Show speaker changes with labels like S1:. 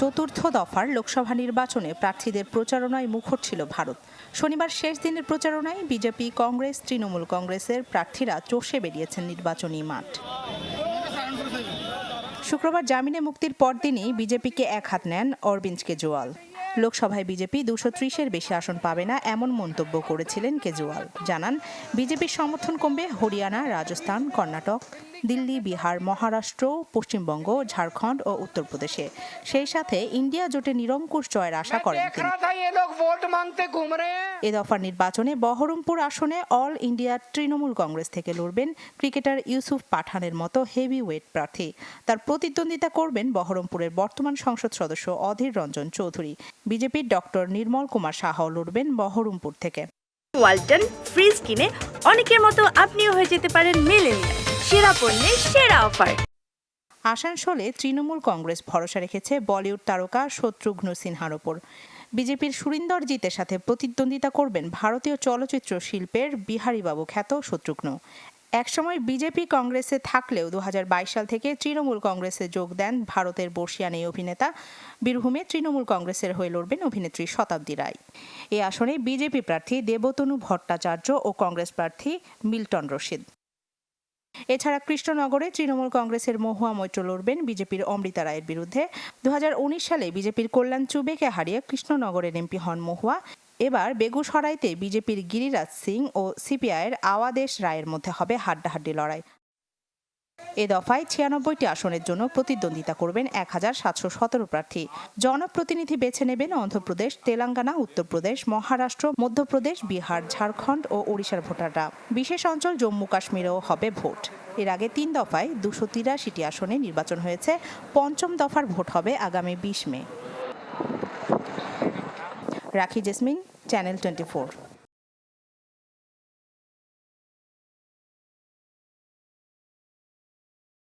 S1: চতুর্থ দফার লোকসভা নির্বাচনে প্রার্থীদের প্রচারণায় মুখর ছিল ভারত। শনিবার শেষ দিনের প্রচারণায় বিজেপি, কংগ্রেস, তৃণমূল কংগ্রেসের প্রার্থীরা চষে বেরিয়েছেন নির্বাচনী মাঠ। শুক্রবার জামিনে মুক্তির পরদিনই বিজেপিকে এক হাত নেন অরবিন্দ কেজরিওয়াল লোকসভায় বিজেপি দুশো ত্রিশের বেশি আসন পাবে না এমন মন্তব্য করেছিলেন কেজরিওয়াল। জানান, বিজেপির সমর্থন কমবে হরিয়ানা, রাজস্থান, কর্ণাটক দিল্লি বিহার মহারাষ্ট্র পশ্চিমবঙ্গ ঝাড়খণ্ড ও উত্তরপ্রদেশে। সেই সাথে ইন্ডিয়া জোটে নিরঙ্কুশ জয়ের আশা করেন এ দফার নির্বাচনে বহরমপুর আসনে অল ইন্ডিয়া তৃণমূল কংগ্রেস থেকে লড়বেন ক্রিকেটার ইউসুফ পাঠানের মতো হেভি ওয়েট প্রার্থী। তার প্রতিদ্বন্দ্বিতা করবেন বহরমপুরের বর্তমান সংসদ সদস্য অধীর রঞ্জন চৌধুরী। বিজেপির ডক্টর নির্মল কুমার সাহা লড়বেন বহরমপুর থেকে।
S2: ওয়ালটন ফ্রিজ কিনে অনেকের মতো আপনিও হয়ে যেতে পারেন মিলেনিয়াল। সেরা পণ্যের সেরা অফার।
S1: আসানসোলে তৃণমূল কংগ্রেস ভরসা রেখেছে বলিউড তারকা শত্রুঘ্ন সিনহার ওপর। বিজেপির সুরিন্দর জিতের সাথে প্রতিদ্বন্দ্বিতা করবেন ভারতীয় চলচ্চিত্র শিল্পের বিহারীবাবু খ্যাত শত্রুঘ্ন। একসময় বিজেপি কংগ্রেসে থাকলেও দু হাজার বাইশ সাল থেকে তৃণমূল কংগ্রেসে যোগ দেন ভারতের বর্ষিয়ান এই অভিনেতা। বীরভূমে তৃণমূল কংগ্রেসের হয়ে লড়বেন অভিনেত্রী শতাব্দী রায়। এ আসনে বিজেপি প্রার্থী দেবতনু ভট্টাচার্য ও কংগ্রেস প্রার্থী মিল্টন রশিদ। এছাড়া কৃষ্ণনগরে তৃণমূল কংগ্রেসের মহুয়া মৈত্র লড়বেন বিজেপির অমৃতা রায়ের বিরুদ্ধে। দু হাজার উনিশ সালে বিজেপির কল্যাণ চুবেকে হারিয়ে কৃষ্ণনগরের এমপি হন মহুয়া। এবার বেগুসরাইতে বিজেপির গিরিরাজ সিং ও সিপিআইয়ের আওয়াদেশ রায়ের মধ্যে হবে হাড্ডাহাড্ডি লড়াই। এ দফায় ছিয়ানব্বইটি আসনের জন্য প্রতিদ্বন্দ্বিতা করবেন এক হাজার সাতশো সতেরো প্রার্থী। জনপ্রতিনিধি বেছে নেবেন অন্ধ্রপ্রদেশ, তেলেঙ্গানা, উত্তরপ্রদেশ, মহারাষ্ট্র, মধ্যপ্রদেশ, বিহার, ঝাড়খণ্ড ও ওড়িশার ভোটাররা। বিশেষ অঞ্চল জম্মু কাশ্মীরেও হবে ভোট। এর আগে তিন দফায় দুশো তিরাশিটি আসনে নির্বাচন হয়েছে। পঞ্চম দফার ভোট হবে আগামী বিশ মে। রাখি জেসমিন, চ্যানেল টোয়েন্টি